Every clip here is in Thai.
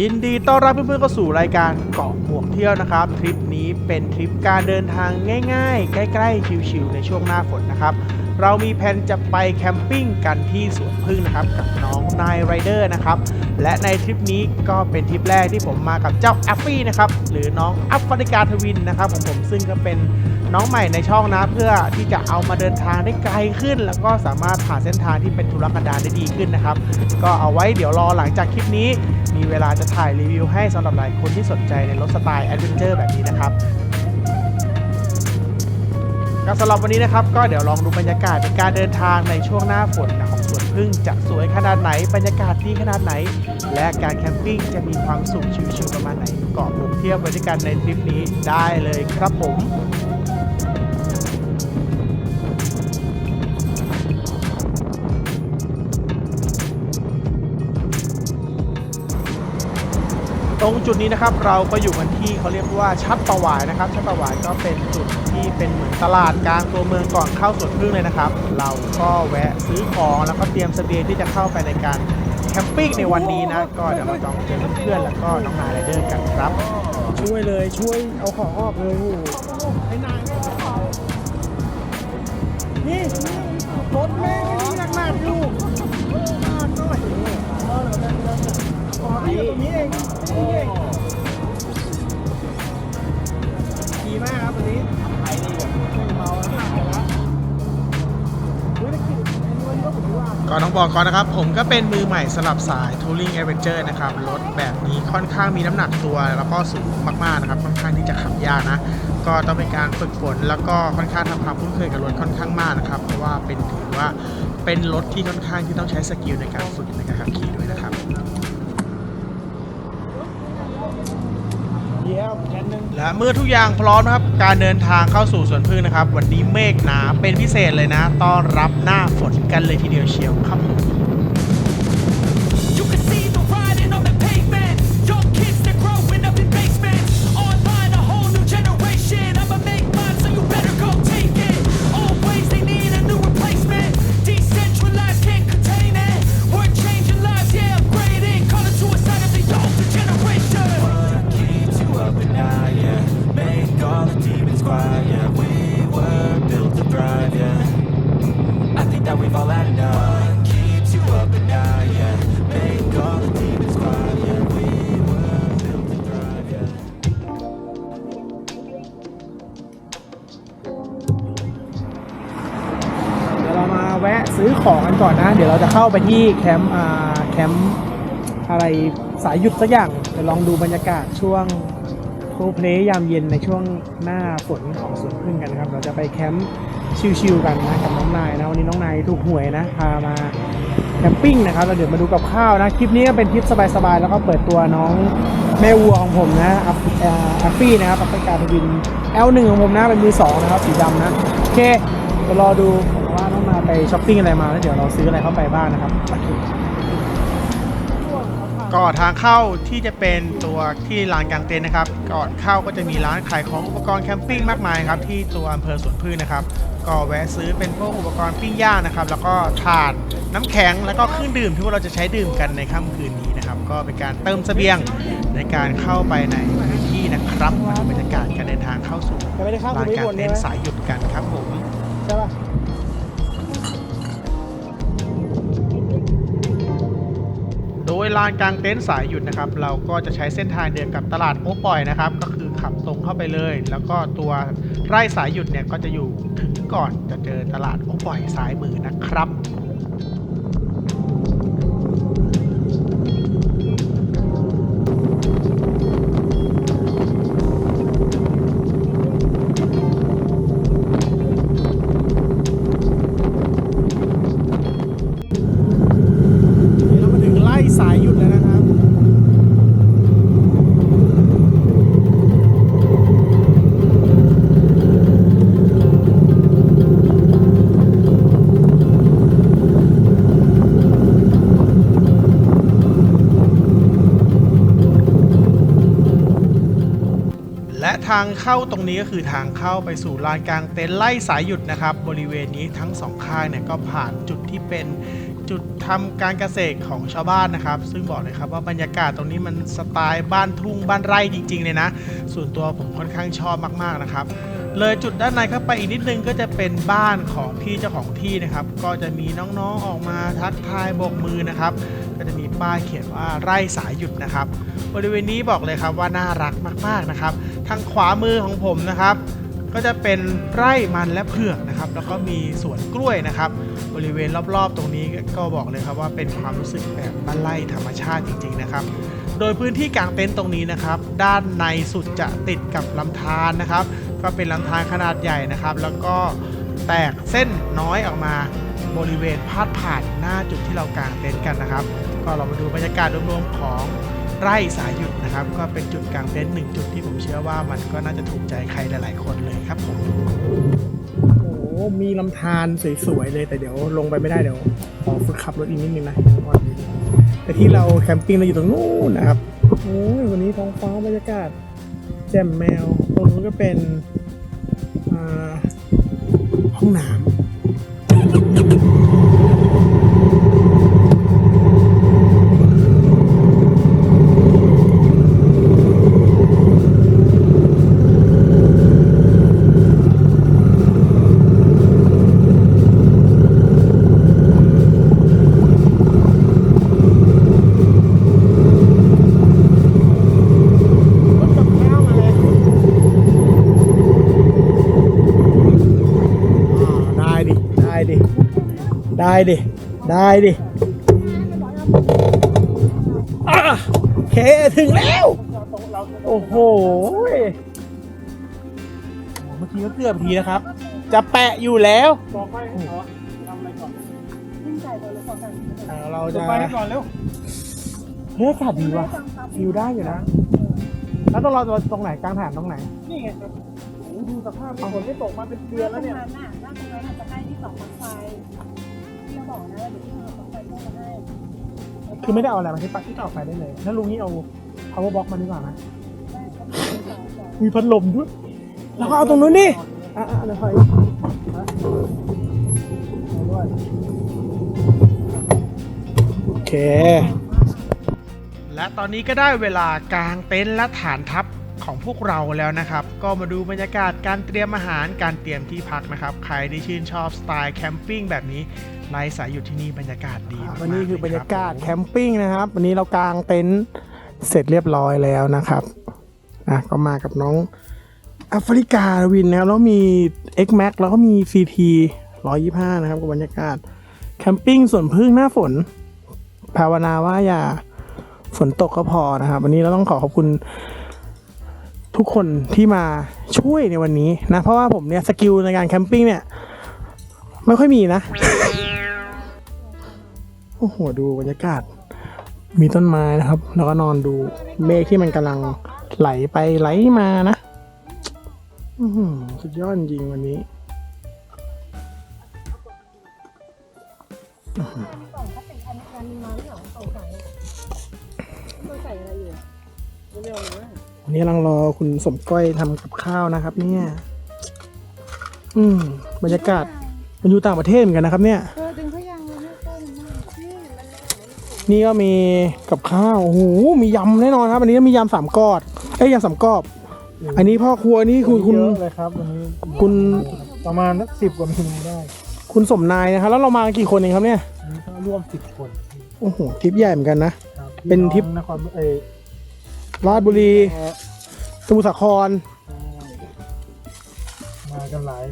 ยินดีต้อนรับเพื่อนๆเข้าสู่รายการเกาะหมวกเที่ยวนะครับ ทริปนี้เป็นทริปการเดินทางง่าย ๆ ใกล้ ๆ ชิวๆในช่วงหน้าฝนนะครับ เรามีแผนจะไปแคมปิ้งกันที่สวนพึ่งนะครับกับน้องนายไรเดอร์นะครับและในทริปนี้ก็เป็นทริปแรกที่ผมมากับเจ้าแอฟฟี่นะครับหรือน้องอัฟฟริกาทวินนะครับของผมซึ่งก็เป็นน้องใหม่ในช่องนะเพื่อที่จะเอามาเดินทางได้ไกลขึ้น แล้วก็สามารถผ่านเส้นทางที่เป็นทุรกันดารได้ดีขึ้นนะครับ ก็เอาไว้เดี๋ยวรอหลังจากคลิปนี้ มีเวลาจะถ่ายรีวิวให้สำหรับหลายคนที่สนใจในรถสไตล์แอดเวนเจอร์แบบนี้นะครับ ก็สำหรับวันนี้นะครับ ก็เดี๋ยวลองดูบรรยากาศในการเดินทางในช่วงหน้าฝนของสวนพึ่งจะสวยขนาดไหนบรรยากาศดีขนาดไหน และการแคมปิ้งจะมีความสุขชิลๆประมาณไหนเกาะหมุกเที่ยวไปด้วยกันในทริปนี้ได้เลยครับผม รงจุดนี้นะครับเราก็อยู่กันที่เขาเรียกว่าชัดประวายนะครับ ชัดประวายก็เป็นจุดที่เป็นเหมือนตลาดกลางตัวเมืองก่อนเข้าสวนพึ่งเลยนะครับ เราก็แวะซื้อของแล้วก็เตรียมเสบียงที่จะเข้าไปในการแคมปิ้งในวันนี้นะก็เดี๋ยวเราจะเจอเพื่อนแล้วก็น้องนายไรเดอร์กันครับ ช่วยเลยช่วยเอาของออกเลยโอ้ไอ้นายนี่รถแม่งนี่หนักๆอยู่มากอยเออเดี๋ยวย วเดี๋ยวขอที่อยู่ตรงนี้เองนี่เองดีมากครับวันนี้ไอ้นี่ไม่เมาแล้วหนักแล้วเฮ้ยนี่คืออันนี้วันนี้ก็ผมว่า ก่อนต้องบอกก่อนนะครับ ผมก็เป็นมือใหม่สลับสาย Touring Adventure นะครับ รถแบบนี้ค่อนข้างมีน้ำหนักตัว แล้วก็สูงมากๆนะครับ ค่อนข้างที่จะขับยากนะ ก็ต้องเป็นการฝึกฝน แล้วก็ค่อนข้างทำความคุ้นเคยกับรถค่อนข้างมากนะครับ เพราะว่าเป็นถือว่าเป็นรถที่ค่อนข้างที่ต้องใช้สกิลในการฝึกในการขับขี่ ด้วยนะครับและเมื่อทุกอย่างพร้อมนะครับ การเดินทางเข้าสู่สวนพึ่งนะครับ วันนี้เมฆหนาเป็นพิเศษเลยนะ ต้อนรับหน้าฝนกันเลยทีเดียวเชียวครับผม เข้าไปที่แคมป์อ่าแคมป์อะไรสายหยุดสักอย่างเดี๋ยวลองดูบรรยากาศช่วงโคเพลยามเย็นในช่วงหน้าฝนของสวนพึ่งกันนะครับ เราจะไปแคมป์ชิลๆกันนะกับน้องนายนะวันนี้น้องนายถูกหวยนะพามาแคมปิ้งนะครับเราเดี๋ยวมาดูกับข้าวนะคลิปนี้ก็เป็นคลิปสบายๆแล้วก็เปิดตัวน้องแม่วัวของผมนะอัฟอัฟฟี่นะครับอัฟริกาทวิน L1 ของผมนะเป็นมือสองนะครับสีดำนะโอเคเดี๋ยวรอดู ไปช้อปปิ้งอะไรมาแล้วเดี๋ยวเราซื้ออะไรเข้าไปบ้างนะครับโอเคก็ทางเข้าที่จะเป็นตัวที่ลานกลางเต็นท์นะครับก่อนเข้าก็จะมีร้านขายของอุปกรณ์แคมปิ้งมากมายครับที่ตัวอำเภอสวนพึ่งนะครับ ก็แวะซื้อเป็นพวกอุปกรณ์ปิ้งย่างนะครับ แล้วก็ถ่านน้ำแข็งแล้วก็เครื่องดื่มที่พวกเราจะใช้ดื่มกันในค่ำคืนนี้นะครับ ก็เป็นการเติมเสบียงในการเข้าไปในพื้นที่นะครับมาดูบรรยากาศการเดินทางเข้าสู่ลานกลางเต็นท์สายหยุดกันครับผม ใช่ป่ะ ยลานกลางเต็นท์สายหยุดนะครับ เราก็จะใช้เส้นทางเดียวกับตลาดโอปอยนะครับ ก็คือขับตรงเข้าไปเลย แล้วก็ตัวไร่สายหยุดเนี่ยก็จะอยู่ถึงก่อนจะเจอตลาดโอปอยซ้ายมือนะครับ เข้าตรงนี้ก็คือทางเข้าไปสู่ลานกลางเต็นท์ไล่สายหยุดนะครับ บริเวณนี้ทั้งสองข้างเนี่ยก็ผ่านจุดที่เป็นจุดทำการเกษตรของชาวบ้านนะครับ ซึ่งบอกเลยครับว่าบรรยากาศตรงนี้มันสไตล์บ้านทุ่งบ้านไร่จริง ๆ เลยนะ ส่วนตัวผมค่อนข้างชอบมากๆนะครับ เลยจุดด้านในเข้าไปอีกนิดนึงก็จะเป็นบ้านของพี่เจ้าของที่นะครับ ก็จะมีน้องๆออกมาทักทายโบกมือนะครับ ก็จะมีป้ายเขียนว่าไร่สายหยุดนะครับ บริเวณนี้บอกเลยครับว่าน่ารักมากๆนะครับ ทางขวามือของผมนะครับ ก็จะเป็นไร่มันและเผือกนะครับ แล้วก็มีสวนกล้วยนะครับ บริเวณรอบๆ ตรงนี้ก็บอกเลยครับว่าเป็นความรู้สึกแบบบ้านไร่ธรรมชาติจริง ๆ นะครับ โดยพื้นที่กางเต็นท์ตรงนี้นะครับ ด้านในสุดจะติดกับลำธารนะครับ ก็เป็นลำธารขนาดใหญ่นะครับ แล้วก็แตกเส้นน้อยออกมาบริเวณพาดผ่านหน้าจุดที่เรากางเต็นท์กันนะครับ ก็เรามาดูบรรยากาศรวมๆของ ไร่สายหยุดนะครับ ก็เป็นจุดกลางเต็นท์หนึ่งจุดที่ผมเชื่อว่ามันก็น่าจะถูกใจใครหลาย ๆ คนเลยครับผมโอ้โหมีลำธารสวย ๆ เลยแต่เดี๋ยวลงไปไม่ได้เดี๋ยวขอฝึกขับรถอีกนิดนึงนะแต่ที่เราแคมปิ้งเราอยู่ตรงนู้นนะครับโอ้ยวันนี้ท้องฟ้าบรรยากาศ แจ่มแมวตรงนู้นก็เป็นห้องน้ำรถกับข้าวมาเลยอ่าได้ดิ ได้ดิ ได้ดิ ได้ดิอะโอเคถึงแล้ว โอ้โห เมื่อกี้ก็เกือบทีนะครับ จะแปะอยู่แล้วบอกไปขอทำอะไรก่อนเราจะไปก่อนเร็วเฮ้ยอากาศดีว่ะฟิวได้อยู่นะ แล้วต้องรอตรงไหนกลางฐานตรงไหน นี่ไงครับดูสภาพฝนไม่ตกมาเป็นเดือนแล้วเนี่ยตรงนั้นน่ะหน้าตรงนั้นน่ะจะให้ที่สองปลั๊กไฟที่เรา บอกนะเดี๋ยวที่เราปลั๊กไฟเข้ามาให้คือไม่ได้เอาอะไรมาที่ปักที่ต่อไฟได้เลย ถ้าลุงนี่เอา power box มาดีกว่านะได้ก็เป็นสองสองมีพัดลมด้วย แล้วก็เอาตรงนู้นนี่อะอะเดี๋ยวคอยโอเค และตอนนี้ก็ได้เวลากางเต็นท์และฐานทัพของพวกเราแล้วนะครับ ก็มาดูบรรยากาศการเตรียมอาหารการเตรียมที่พักนะครับ ใครที่ชื่นชอบสไตล์แคมปิ้งแบบนี้ไลฟ์สายอยู่ที่นี่บรรยากาศดีมากๆวันนี้คือบรรยากาศเลแคมปิ้งนะครับ วันนี้เรากางเต็นท์เสร็จเรียบร้อยแล้วนะครับอะก็มากับน้องแอฟริกาวินนะครับแล้วมี X Max แล้วก็มี CT 125 นะครับกับบรรยากาศแคมปิ้งส่วนพึ่งหน้าฝน ภาวนาว่าอย่าฝนตกก็พอนะครับ วันนี้เราต้องขอขอบคุณ ทุกคนที่มาช่วยในวันนี้นะ เพราะว่าผมเนี่ยสกิลในการแคมปิ้งเนี่ย ไม่ค่อยมีนะ โอ้โห ดูบรรยากาศ มีต้นไม้นะครับ แล้วก็นอนดูเมฆที่มันกำลังไหลไปไหลมานะอื้อหือสุดยอดจริงวันนี้ นนี้กำลังรอคุณสมก้อยทำกับข้าวนะครับ เนี่ย อืมบรรยากาศมันอยู่ต่างประเทศเหมือนกันนะครับ เนี่ย เออดึงเขายังเลยไม่ต้นมากนี่มันเลยนี่ก็มีกับข้าวโอ้โหมียำแน่นอนครับ อันนี้มียำสามกอดเอ้ยยำสามกรอบ อันนี้พ่อครัวนี่คือคุณ เยอะเลยครับวันนี้คุณประมาณสักสิบกว่าเมนูได้คุณสมนายนะครับ แล้วเรามากันกี่คนเองครับเนี่ย อันนี้ก็ร่วมสิบคนโอ้โหทริปใหญ่เหมือนกันนะ ครับเป็นทริปนครเอย ราชบุรี สมุทรสาคร มากันหลาย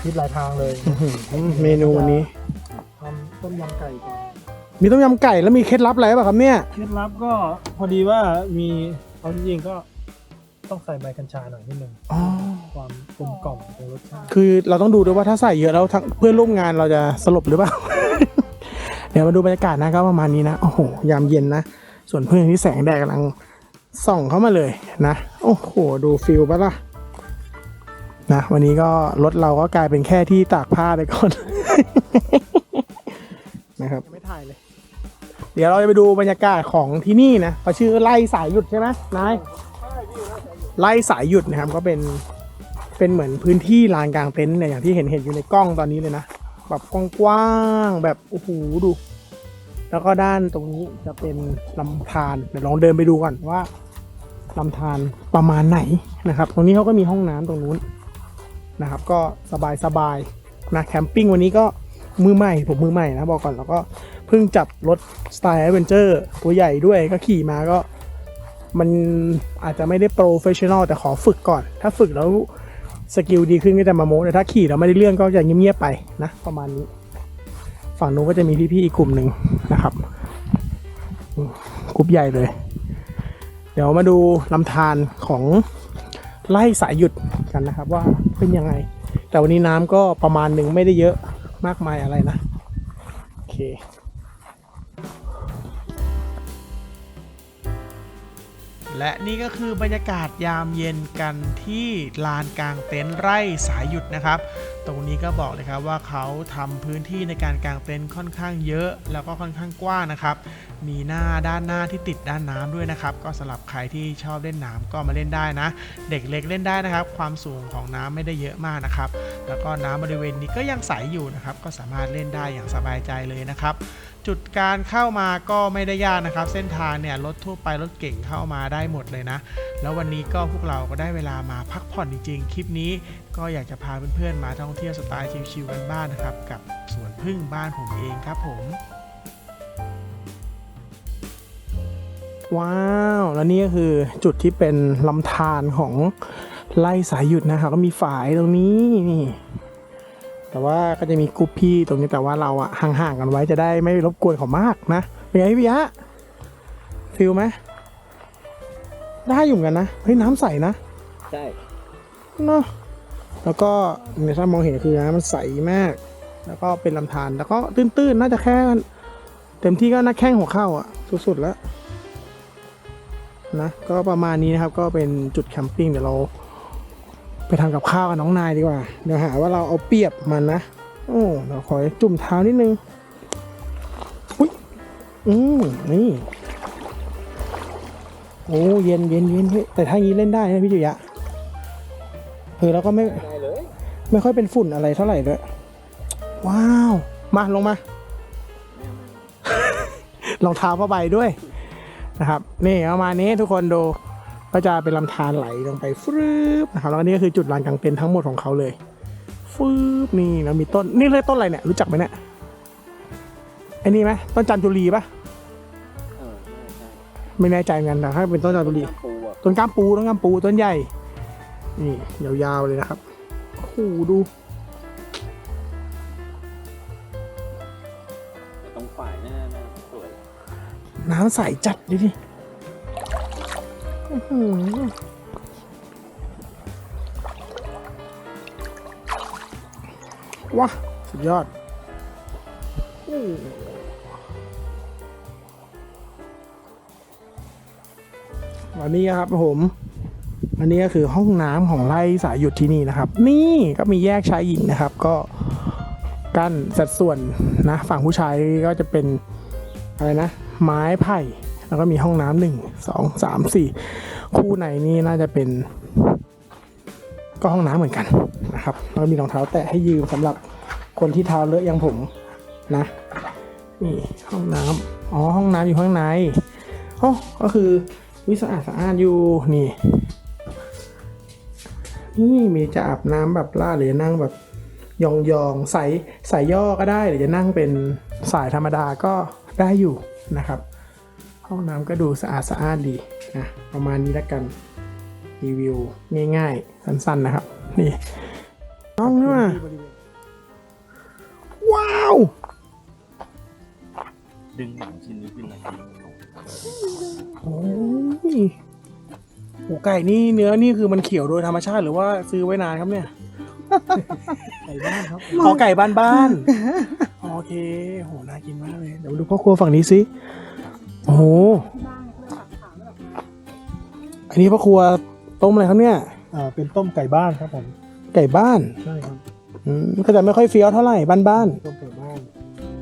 ทริปหลายทางเลยอื้อหือเมนูวันนี้ทำต้มยำไก่ก่อนมีต้มยำไก่แล้วมีเคล็ดลับอะไรป่ะครับเนี่ย เคล็ดลับก็พอดีว่ามีเอาจริงๆก็ต้องใส่ใบกัญชาหน่อยนิดนึงอ๋อความกลมกล่อมของรสชาติคือเราต้องดูด้วยว่าถ้าใส่เยอะแล้วทั้งเพื่อนร่วมงานเราจะสลบหรือเปล่า เดี๋ยวมาดูบรรยากาศนะก็ประมาณนี้นะ โอ้โห ยามเย็นนะ ส่วนเพื่อนที่แสงแดดกำลัง ส่องเข้ามาเลยนะ โอ้โห ดูฟิลปะล่ะนะวันนี้ก็รถเราก็กลายเป็นแค่ที่ตากผ้าไปก่อน นะครับไม่ถ่ายเลย เดี๋ยวเราจะไปดูบรรยากาศของที่นี่นะเขาชื่อไล่สายหยุดใช่ไหมนายไล่สายหยุดนะครับก็เป็นเป็นเหมือนพื้นที่ลานกลางเต็นท์เนี่ยอย่างที่เห็นเห็นอยู่ในกล้องตอนนี้เลยนะแบบกว้างๆแบบโอ้โหดู แล้วก็ด้านตรงนี้จะเป็นลำธารเดี๋ยวลองเดินไปดูก่อนว่า ลำธารประมาณไหนนะครับ ตรงนี้เขาก็มีห้องน้ำตรงนู้นนะครับ ก็สบายๆนะแคมปิ้งวันนี้ก็มือใหม่ผมมือใหม่นะบอกก่อนแล้วก็เพิ่งจับรถสไตล์แอดเวนเจอร์ตัวใหญ่ด้วยก็ขี่มาก็มันอาจจะไม่ได้โปรเฟชชั่นอลแต่ขอฝึกก่อน ถ้าฝึกแล้วสกิลดีขึ้นก็จะมาโม้แต่ถ้าขี่แล้วไม่ได้เรื่องก็จะเงียบๆไปนะประมาณนี้ ฝั่งนู้นก็จะมีพี่ๆอีกกลุ่มหนึ่งนะครับกลุ่มใหญ่เลย ดี๋ยวมาดูลำธารของไล่สายหยุดกันนะครับ ว่าเป็นยังไง แต่วันนี้น้ำก็ประมาณหนึ่งไม่ได้เยอะมากมายอะไรนะ โอเค และนี่ก็คือบรรยากาศยามเย็นกันที่ลานกลางเต็นท์ไร่สายหยุดนะครับ ตรงนี้ก็บอกเลยครับว่าเขาทำพื้นที่ในการกางเต็นท์ค่อนข้างเยอะ แล้วก็ค่อนข้างกว้างนะครับ มีหน้าด้านหน้าที่ติดด้านน้ำด้วยนะครับ ก็สำหรับใครที่ชอบเล่นน้ำก็มาเล่นได้นะ เด็กเล็กเล่นได้นะครับ ความสูงของน้ำไม่ได้เยอะมากนะครับ แล้วก็น้ำบริเวณนี้ก็ยังใสอยู่นะครับ ก็สามารถเล่นได้อย่างสบายใจเลยนะครับ จุดการเข้ามาก็ไม่ได้ยากนะครับ เส้นทางเนี่ยรถทั่วไปรถเก่งเข้ามาได้หมดเลยนะ แล้ววันนี้ก็พวกเราก็ได้เวลามาพักผ่อนจริงๆ คลิปนี้ก็อยากจะพาเพื่อนๆมาท่องเที่ยวสไตล์ชิลๆกันบ้านนะครับ กับสวนพึ่งบ้านผมเองครับผมว้าว แล้วนี่ก็คือจุดที่เป็นลำธารของไล่สายหยุดนะครับก็มีฝายตรงนี้นี่ แต่ว่าก็จะมีกรุ๊ปพี่ตรงนี้แต่ว่าเราอะห่างๆกันไว้จะได้ไม่รบกวนเขามากนะเป็นไงพี่ยะฟิลไหมได้อยู่เหมือนกันนะเฮ้ยน้ำใสนะใช่เนาะแล้วก็เนี่ยถ้ามองเห็นคือน้ำมันใสมาก แล้วก็เป็นลำธารแล้วก็ตื้นๆน่าจะแค่เต็มที่ก็น่าแข้งหัวเข้าอะสุดๆแล้วนะก็ประมาณนี้นะครับก็เป็นจุดแคมปิ้งเดี๋ยวเรา ไปทำกับข้าวกับน้องนายดีกว่า เดี๋ยวหาว่าเราเอาเปรียบมันนะ โอ้เราขอจุ่มเท้านิดนึง อุ้ย อืมนี่ โอ้เย็นเย็นเย็นแต่ถ้างี้เล่นได้นะพี่จุยะเออแล้วก็ไม่ได้เลยไม่ค่อยเป็นฝุ่นอะไรเท่าไหร่ด้วย ว้าว มาลงมารองเท้าผ้าใบด้วยนะครับ นี่ประมาณนี้ทุกคนดู ก็จะเป็นลำธารไหลลงไปฟรึบนะครับแล้วก็นี่ก็คือจุดลานกลางเต็นท์ทั้งหมดของเขาเลยฟืบนี่แล้วมีต้นนี่เรียกต้นอะไรเนี่ยรู้จักไหมเนี่ยไอ้นี่ไหมต้นจันจุรีปะเออน่าใช่ไม่แน่ใจเหมือนกันแต่ถ้าเป็นต้นจันจุรีน้ำปูอะต้นกล้ามปูต้นกล้ามปูต้นใหญ่ นี่ยาวๆเลยนะครับโอ้โหดูตรงฝ่ายหน้าน่าสวยน้ำใสจัดดิดิอื้อหือ ว้าสุดยอดอ้วันนี้ครับผมอันนี้ก็คือห้องน้ำของไร่สายหยุดที่นี่นะครับ นี่ก็มีแยกชายหญิงนะครับ ก็กั้นสัดส่วนนะ ฝั่งผู้ชายก็จะเป็นอะไรนะ ไม้ไผ่ แล้วก็มีห้องน้ำหนึ่งสองสามสี่คู่ในนี่น่าจะเป็น ก็ห้องน้ำเหมือนกันนะครับแล้วมีรองเท้าแตะให้ยืมสำหรับคนที่เท้าเลอะอย่างผมนะนี่ห้องน้ำอ๋อห้องน้ำอยู่ข้างในอ๋อก็คือวิสะอาดสะอาดอยู่นี่นี่มีจะอาบน้ำแบบล่าหรือนั่งแบบยองยองๆใส่ใส่ย่อก็ได้หรือจะนั่งเป็นสายธรรมดาก็ได้อยู่นะครับ ห้องน้ำก็ดูสะอาดสะอาดดีนะประมาณนี้แล้วกันรีวิวง่ายๆ สั้นๆนะครับ นี่ห้องนี่มาว้าว ดึงหนังชิ้นนี้ขึ้นมาโอ้ยโอ้ไก่นี่เนื้อนี่คือมันเขียวโดยธรรมชาติหรือว่าซื้อไว้นานครับเนี่ยไก่บ้านครับขอไก่บ้านบ้านๆโอเคโหน่ากินมากเลยเดี๋ยวมาดูพ่อครัวฝั่งนี้สิ โอ้โหอันนี้พ่อครัวต้มอะไรครับเนี่ย อ่า เป็นต้มไก่บ้านครับผม ไก่บ้าน ใช่ครับ อืมก็จะไม่ค่อยเฟี้ยวเท่าไหร่บ้านบ้านต้มไก่บ้าน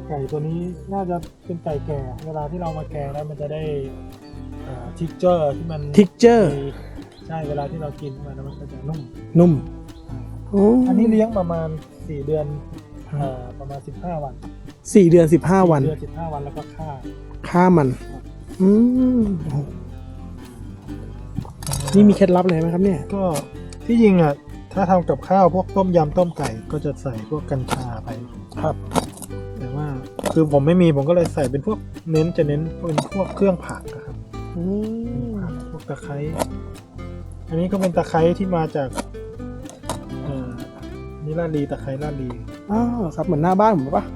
ไก่ตัวนี้น่าจะเป็นไก่แก่ เวลาที่เรามาแกงแล้วมันจะได้ทิกเจอร์ที่มันทิกเจอร์ มีใช่ เวลาที่เรากินมันแล้วมันก็จะนุ่ม นุ่มโอ้อันนี้เลี้ยงประมาณ 4 เดือนเอ่อประมาณ 15 วันสี่เดือนสิบห้าวัน เดือน15 วันแล้วก็ค่าค่ามัน อืมนี่มีเคล็ดลับอะไรไหมครับเนี่ย ก็ที่จริงอะ ถ้าทำกับข้าวพวกต้มยำต้มไก่ก็จะใส่พวกกัญชาไป ครับ แต่ว่าคือผมไม่มีผมก็เลยใส่เป็นพวกเน้นจะเน้นเป็นพวกเครื่องผักอะครับอืมพวกตะไคร้อันนี้ก็เป็นตะไคร้ที่มาจากเอ่อนี่ลาดลีตะไคร้ลาดลี อ้าวครับเหมือนหน้าบ้านผมปะใช่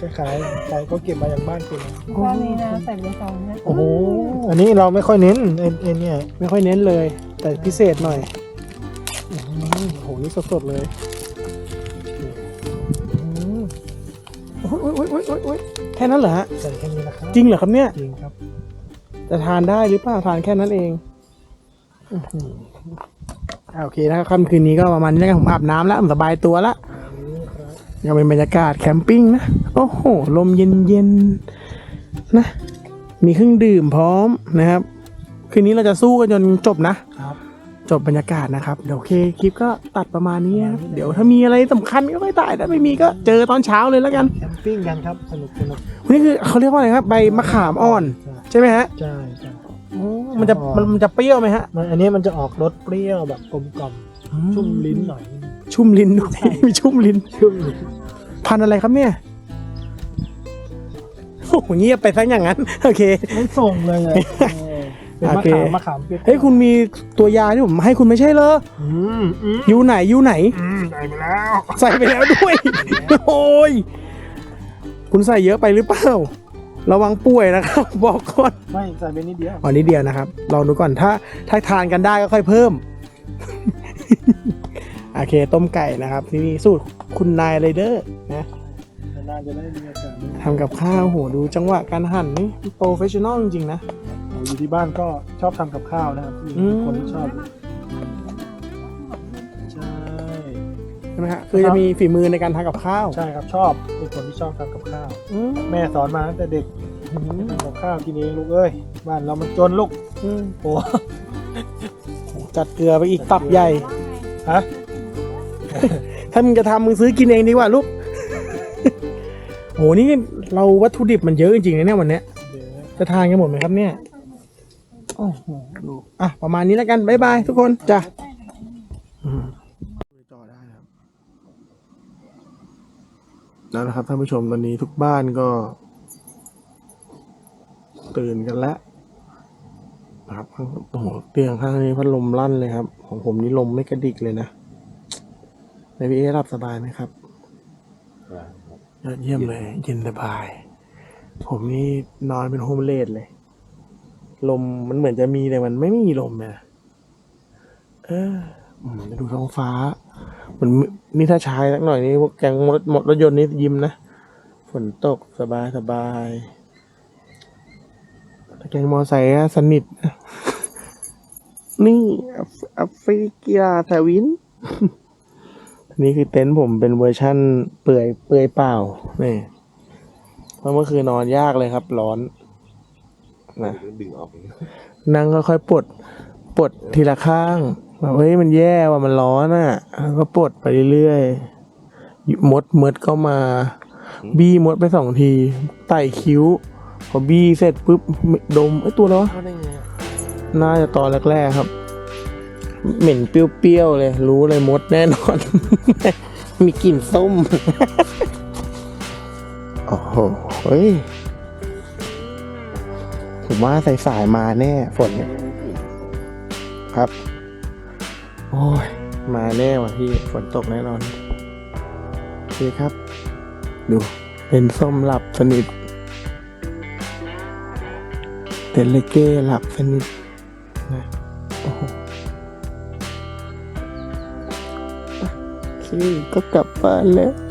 คล้ายๆใช่เขาเก็บมาจากบ้านคุณตอนนี้นะใส่เป็นซองนะโอ้โหอันนี้เราไม่ค่อยเน้นเอ็นเอ็นเนี่ยไม่ค่อยเน้นเลย แต่พิเศษหน่อยอื้อหือโอ้โหนี่สดๆเลยอื้อโอ้ยโอ้ยโอ้ยโอ้ยโอ้ยแค่นั้นเหรอฮะใส่แค่นี้นะครับจริงเหรอครับเนี่ยจริงครับจะทานได้หรือเปล่าทานแค่นั้นเองอื้อหืออ่าโอเคนะครับค่ำคืนนี้ก็ประมาณนี้แล้วกันผมอาบน้ำแล้วผมสบายตัวละ ยังเป็นบรรยากาศแคมปิ้งนะ โอ้โห ลมเย็นๆนะ มีเครื่องดื่มพร้อมนะครับ คืนนี้เราจะสู้กันจนจบนะครับจบบรรยากาศนะครับ เดี๋ยวโอเคคลิปก็ตัดประมาณนี้ครับเดี๋ยวถ้ามีอะไรสำคัญก็ค่อยถ่ายถ้าไม่มีก็เจอตอนเช้าเลยแล้วกันแคมปิ้งกันครับ สนุกสนุกนี่คือเขาเรียกว่าอะไรครับใบมะขามอ่อนใช่ไหมฮะใช่ใช่โอ้มันจะมันมันจะเปรี้ยวไหมฮะมันอันนี้มันจะออกรสเปรี้ยวแบบกลมกล่อมชุ่มลิ้นหน่อย ชุ่มลิ้นด้วยมีชุ่มลิ้น ชุ่มลิ้นพันธุ์อะไรครับเนี่ยโอ้โหเงียบไปซะอย่างนั้น โอเค ไม่ส่งเลยอะเออเป็นมะโอเคขามมะขามเปรี้ยวเฮ้ยคุณมีตัวยาที่ผมให้คุณไม่ใช่เหรออืมอืมอยู่ไหนอยู่ไหน อืมได้ไปแล้วใส่ไปแล้วด้วย โอ้ย คุณใส่เยอะไปหรือเปล่า ระวังป่วยนะครับ บอกก่อนไม่ใส่ไปนิดเดียวอ๋อนิดเดียวนะครับ ลองดูก่อนถ้าถ้าทานกันได้ก็ค่อยเพิ่ม โอเคต้มไก่นะครับ ที่นี่สูตรคุณนายไรเดอร์นะนานๆจะได้มีโอกาสดูทำกับข้าวโหดูจังหวะการหั่นนี่โปรเฟชชั่นอลจริงๆนะอยู่ที่บ้านก็ชอบทำกับข้าวนะครับมีอืมคนที่ชอบใช่ใช่ไหมฮะคือจะมีฝีมือในการทำกับข้าวใช่ครับชอบเป็นคนที่ชอบทำกับข้าวอืมแม่สอนมาตั้งแต่เด็กทำกับข้าวกินเองลูกเอ้ยบ้านเรามันจนลูกอืมโอ้จัดเกลือไปอีกตับใหญ่ฮะ ถ้ามึงจะทำมึงซื้อกินเองดีกว่าลูกโหนี่เราวัตถุดิบมันเยอะจริงๆนะเนี่ยวันเนี้ยเดี๋ยวจะทานกันหมดไหมครับเนี่ยโอ้โหดูอะประมาณนี้แล้วกัน บ๊ายบาย ทุกคน จ้ะอืมจอได้ครับแล้วนะครับท่านผู้ชมตอนนี้ทุกบ้านก็ ตื่นกันแล้วนะครับโอ้โหเตียงข้างนี้พัดลมลั่นเลยครับ ของผมนี่ลมไม่กระดิกเลยนะในพี่เอหลับสบายไหมครับยอดเยี่ยมเลยเย็นสบาย ผมนี่นอนเป็นโฮมเลดเลย ลมมันเหมือนจะมีแต่มันไม่มีลมนะเอออืมดูท้องฟ้าเหมือนนี่ถ้าชายสักหน่อยนี่พวกแกงรถรถยนต์นี่ยิ้มนะฝนตกสบายสบายถ้าแกงมอไซค์อะสนิท นี่อัฟแอฟริกาแทวิน นี่คือเต็นท์ผมเป็นเวอร์ชั่นเปื่อยเปื่อยเปล่านี่เพราะเมื่อคืนนอนยากเลยครับ ร้อนนะดึงออกนั่งค่อยๆปลดปลดทีละข้างแบบเฮ้ยมันแย่ว่ะมันร้อนอะก็ปลดไปเรื่อยๆมดมดก็มา บี้มดไปสองทีไต่คิ้วพอบี้เสร็จปุ๊บดมไอ้ตัวแล้วะเข้าได้ไงอะน่าจะตอนแรกๆครับ เหม็นเปรี้ยวๆเลย รู้เลยมดแน่นอน มีกลิ่นส้ม โอ้โหเฮ้ยผมว่าสายๆมาแน่ฝนเนี่ยครับ โอ้ย มาแน่ว่ะพี่ฝนตกแน่นอนโอเคครับ ดูเป็นส้มหลับสนิทเตนเลเก้หลับสนิทนะโอ้โห อะ